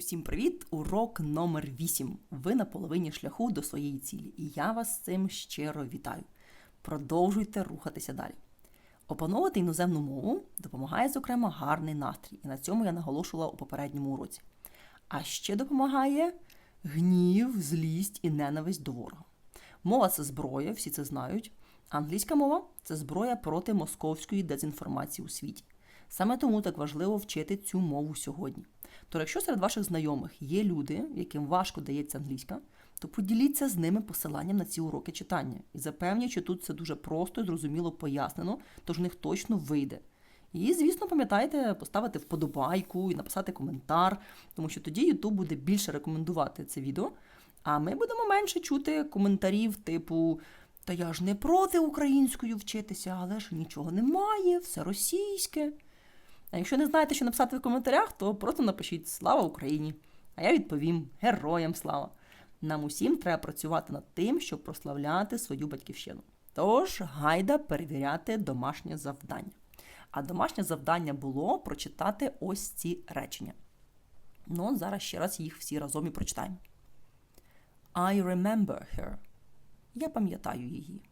Усім привіт! Урок номер 8. Ви на половині шляху до своєї цілі, і я вас з цим щиро вітаю. Продовжуйте рухатися далі. Опановувати іноземну мову допомагає, зокрема, гарний настрій, і на цьому я наголошувала у попередньому уроці. А ще допомагає гнів, злість і ненависть до ворога. Мова це зброя, всі це знають. Англійська мова це зброя проти московської дезінформації у світі. Саме тому так важливо вчити цю мову сьогодні. То якщо серед ваших знайомих є люди, яким важко дається англійська, то поділіться з ними посиланням на ці уроки читання. І запевнюю, що тут все дуже просто і зрозуміло пояснено, тож в них точно вийде. І, звісно, пам'ятайте поставити вподобайку і написати коментар, тому що тоді YouTube буде більше рекомендувати це відео. А ми будемо менше чути коментарів, типу: Та я ж не проти українською вчитися, але ж нічого немає, все російське. А якщо не знаєте, що написати в коментарях, то просто напишіть Слава Україні! А я відповім Героям слава! Нам усім треба працювати над тим, щоб прославляти свою батьківщину. Тож, гайда перевіряти домашнє завдання. А домашнє завдання було прочитати ось ці речення. Ну, зараз ще раз їх всі разом і прочитаємо. I remember her. Я пам'ятаю її.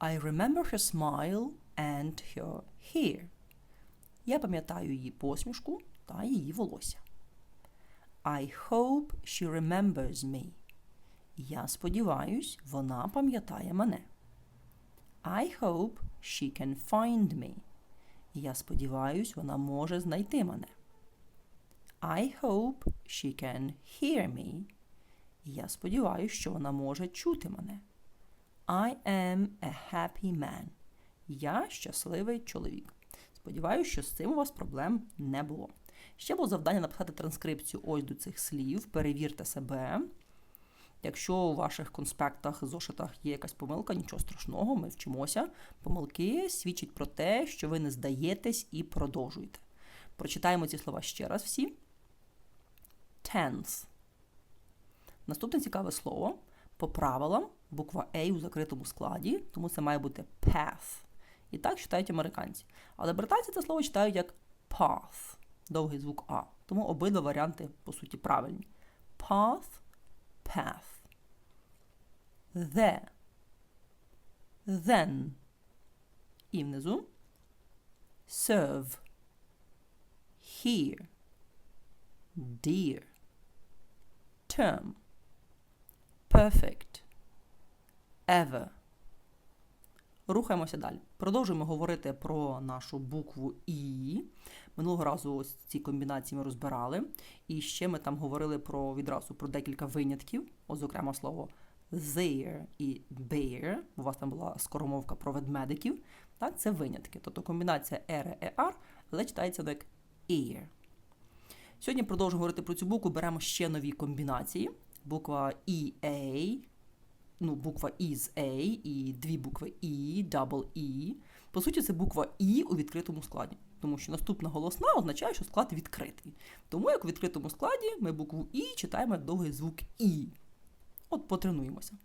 I remember her smile and her hair. Я пам'ятаю її посмішку та її волосся. I hope she remembers me. Я сподіваюсь, вона пам'ятає мене. I hope she can find me. Я сподіваюсь, вона може знайти мене. I hope she can hear me. Я сподіваюсь, що вона може чути мене. I am a happy man. Я щасливий чоловік. Сподіваюся, що з цим у вас проблем не було. Ще було завдання написати транскрипцію ось до цих слів. Перевірте себе. Якщо у ваших конспектах, зошитах є якась помилка, нічого страшного, ми вчимося. Помилки свідчать про те, що ви не здаєтесь і продовжуєте. Прочитаємо ці слова ще раз всі. Tense. Наступне цікаве слово. По правилам, буква A у закритому складі, тому це має бути path. І так читають американці. Але британці це слово читають як path, довгий звук А. Тому обидва варіанти, по суті, правильні. Path, path. The. Then. І внизу. Serve. Here. Dear. Term. Perfect. Ever. Рухаємося далі. Продовжуємо говорити про нашу букву І. Минулого разу ось ці комбінації ми розбирали. І ще ми там говорили про відразу про декілька винятків, от, зокрема, слово there і bear, у вас там була скоромовка про ведмедиків. Так, Це винятки. Тобто комбінація R і R, але читається як ear. Сьогодні продовжуємо говорити про цю букву, беремо ще нові комбінації. Буква EA, ну, буква І з A і дві букви І, double E. По суті, це буква І у відкритому складі. Тому що наступна голосна означає, що склад відкритий. Тому як у відкритому складі ми букву І читаємо як довгий звук І. От потренуємося.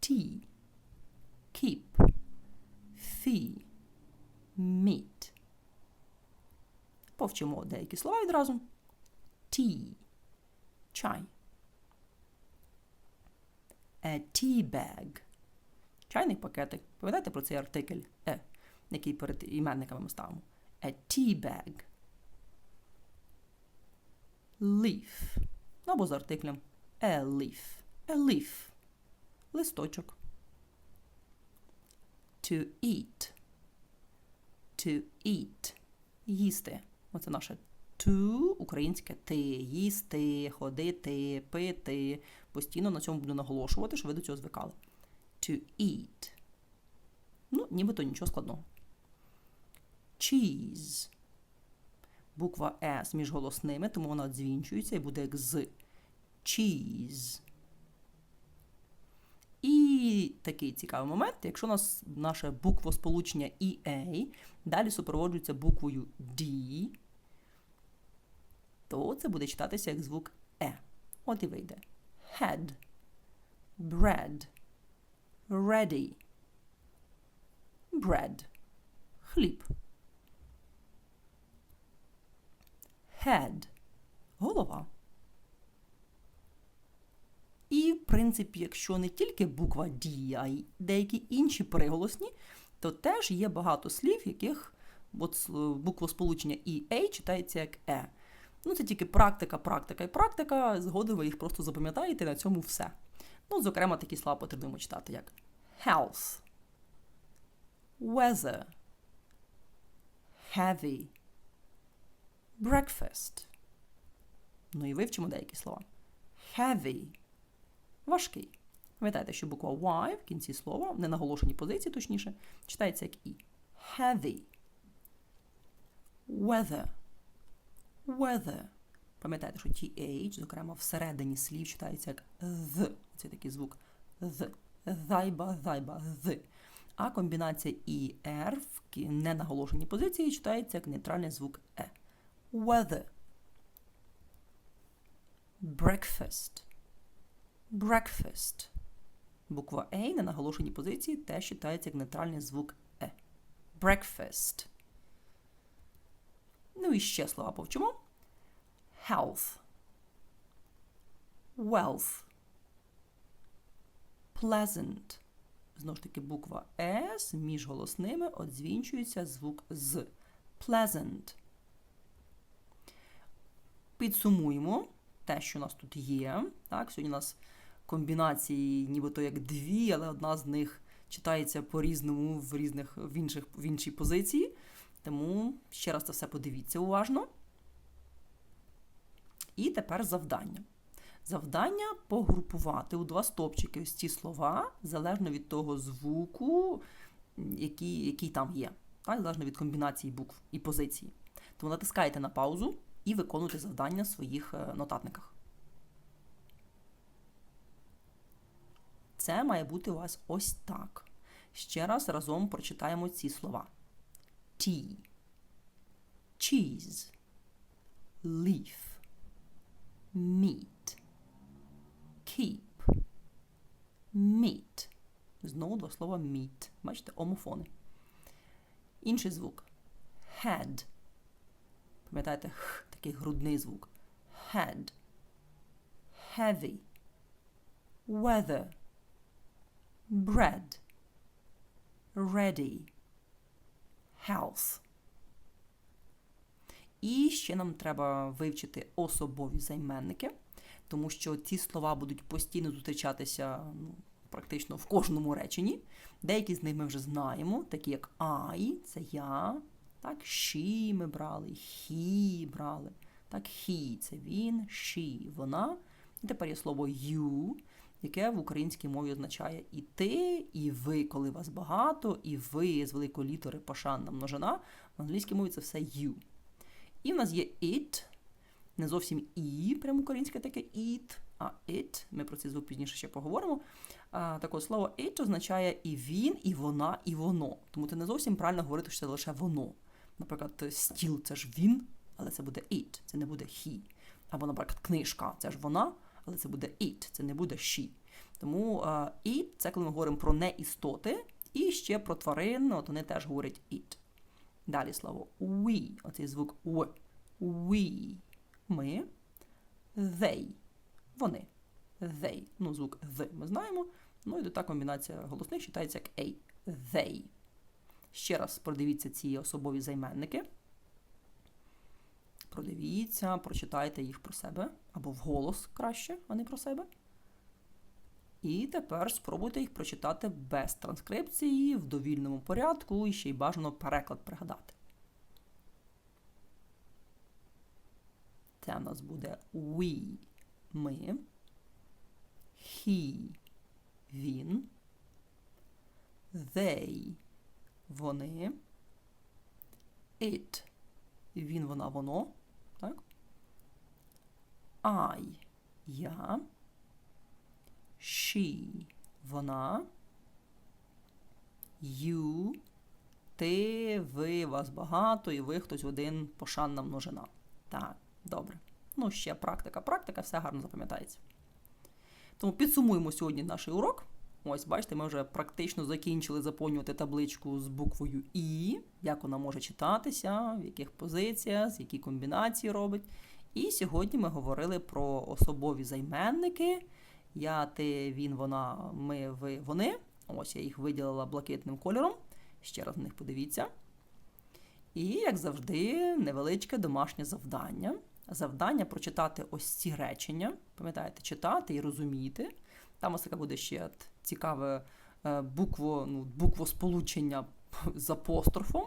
T. Keep. Fee. Meet. Повчимо деякі слова відразу. Tea. Чай. A tea bag. Чайний пакетик. Пам'ятаєте про цей артикль е, який перед іменниками ми ставимо? A tea bag. Leaf. Або з артиклем a leaf. A leaf. Листочок. To eat. To eat. Їсти. Оце наше to, українське ти, їсти, ходити, пити. Постійно на цьому буду наголошувати, що ви до цього звикали. To eat. Ну, нібито нічого складного. Cheese. Буква S між голосними, тому вона дзвінчується і буде як з. Cheese. І такий цікавий момент, якщо у нас наше буквосполучення EA далі супроводжується буквою D, то це буде читатися як звук Е. От і вийде. Head. Bread. Ready. Bread. Хліб. Head. голова. І, в принципі, якщо не тільки буква D, а й деякі інші приголосні, то теж є багато слів, яких от буквосполучення «е» читається як е. Ну, це тільки практика, практика і практика. Згодом ви їх просто запам'ятаєте, на цьому все. Ну, зокрема, такі слова потрібно читати, як health, weather, heavy, breakfast. Ну і вивчимо деякі слова. Heavy – важкий. Пам'ятаєте, що буква Y в кінці слова, в ненаголошеній позиції, точніше, читається як І. Heavy. Weather. Weather. Пам'ятаєте, що TH, зокрема, всередині слів читається як «th». Це такий звук «th». Зайба, зайба, «з». А комбінація і «r» в ненаголошеній позиції читається як нейтральний звук «е». Weather. Breakfast. Breakfast. Буква A на наголошеній позиції теж читається як нейтральний звук Е. Breakfast. Ну і ще слова повчимо. Health. Wealth. Pleasant. Знову ж таки, буква S між голосними одзвінчується звук з. Pleasant. Підсумуємо те, що у нас тут є. Так, сьогодні у нас комбінації нібито як дві, але одна з них читається по-різному в різних в інших в іншій позиції. Тому ще раз це все подивіться уважно. І тепер завдання. Завдання погрупувати у два стопчики ось ці слова, залежно від того звуку, який, який там є, так, залежно від комбінації букв і позиції. Тому натискайте на паузу і виконуйте завдання в своїх е, нотатниках. Це має бути у вас ось так. Ще раз разом прочитаємо ці слова: tea, cheese, leaf, meat, keep, meat. Знову два слова meat. Бачите, омофони. Інший звук. Head. Пам'ятаєте, х, такий грудний звук. Head. Heavy. Weather. Bread. Ready. Health. І ще нам треба вивчити особові займенники, тому що ці слова будуть постійно зустрічатися ну, практично в кожному реченні. Деякі з них ми вже знаємо, такі як I – це я, так, she ми брали, he брали, так, he – це він, she – вона. І тепер є слово you, яке в українській мові означає і ти, і ви, коли вас багато, і ви з великої літери пошанна множина. В англійській мові це все you. І в нас є it, не зовсім і, прямо українське таке it, а it, ми про цей звук пізніше ще поговоримо. А, таке слово it означає і він, і вона, і воно. Тому це не зовсім правильно говорити, що це лише воно. Наприклад, стіл це ж він, але це буде it, це не буде he. Або, наприклад, книжка це ж вона, але це буде it, це не буде she. Тому uh, it – це коли ми говоримо про неістоти, і ще про тварин, от вони теж говорять it. Далі слово we, оцей звук в. We. Ми. They. Вони. They. Ну, звук the ми знаємо. Ну і та комбінація голосних читається як a. They. Ще раз продивіться ці особові займенники. Продивіться, прочитайте їх про себе, або вголос краще, а не про себе. І тепер спробуйте їх прочитати без транскрипції, в довільному порядку і ще й бажано переклад пригадати. Це в нас буде we ми, he він, they вони, it він, вона, воно. Так? I я. She вона. You ти, ви, вас багато, і ви хтось один пошанна множина. Так, добре. Ну, ще практика, практика, все гарно запам'ятається. Тому підсумуємо сьогодні наш урок. Ось, бачите, ми вже практично закінчили заповнювати табличку з буквою І, як вона може читатися, в яких позиціях, з які комбінації робить. І сьогодні ми говорили про особові займенники. Я, ти, він, вона, ми, ви, вони. Ось я їх виділила блакитним кольором. Ще раз на них подивіться. І, як завжди, невеличке домашнє завдання. Завдання прочитати ось ці речення. Пам'ятаєте, читати і розуміти. Там ось таке буде ще цікаве букво, ну, буквосполучення з апострофом.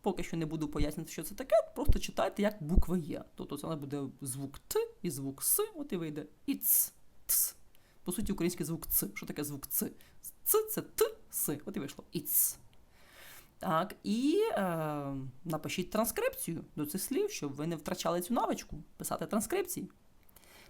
Поки що не буду пояснювати, що це таке, просто читайте, як буква є. Тобто це буде звук Т і звук С, от і вийде і ц. По суті, український звук Ц. Що таке звук Ц? Ц це Т, С. От і вийшло. Іц. Так, і е, напишіть транскрипцію до цих слів, щоб ви не втрачали цю навичку писати транскрипції.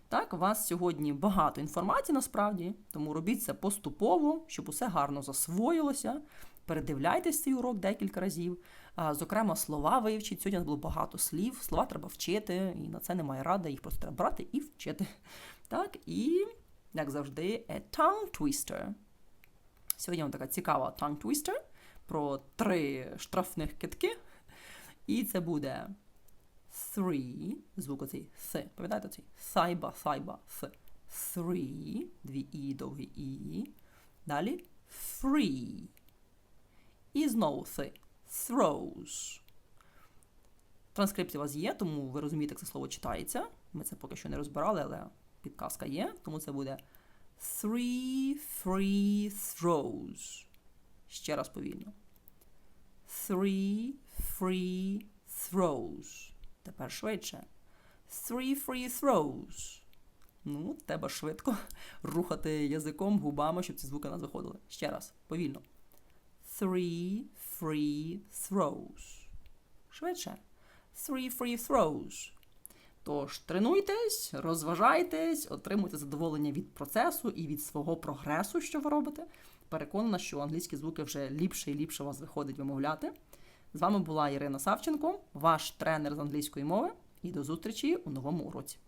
Так, у вас сьогодні багато інформації насправді, тому робіть це поступово, щоб усе гарно засвоїлося. Передивляйтесь цей урок декілька разів. Зокрема, слова вивчіть. Сьогодні було багато слів. Слова треба вчити, і на це немає ради, їх просто треба брати і вчити. Так, і, як завжди, a tongue twister. Сьогодні вам така цікава tongue twister про три штрафних китки. І це буде three, звук оцей с. Пам'ятаєте цей? Сайба, сайба, с. Three, дві і, довгі і. Далі three. І знову с. Throws. Транскрипція у вас є, тому ви розумієте, як це слово читається. Ми це поки що не розбирали, але підказка є. Тому це буде three free throws. Ще раз повільно. Three free throws. Тепер швидше. Three free throws. Ну, треба швидко рухати язиком, губами, щоб ці звуки не заходили. Ще раз, повільно. Three free throws. Швидше. Three free throws. Тож тренуйтесь, розважайтесь, отримуйте задоволення від процесу і від свого прогресу, що ви робите. Переконана, що англійські звуки вже ліпше і ліпше вас виходить вимовляти. З вами була Ірина Савченко, ваш тренер з англійської мови, і до зустрічі у новому уроці.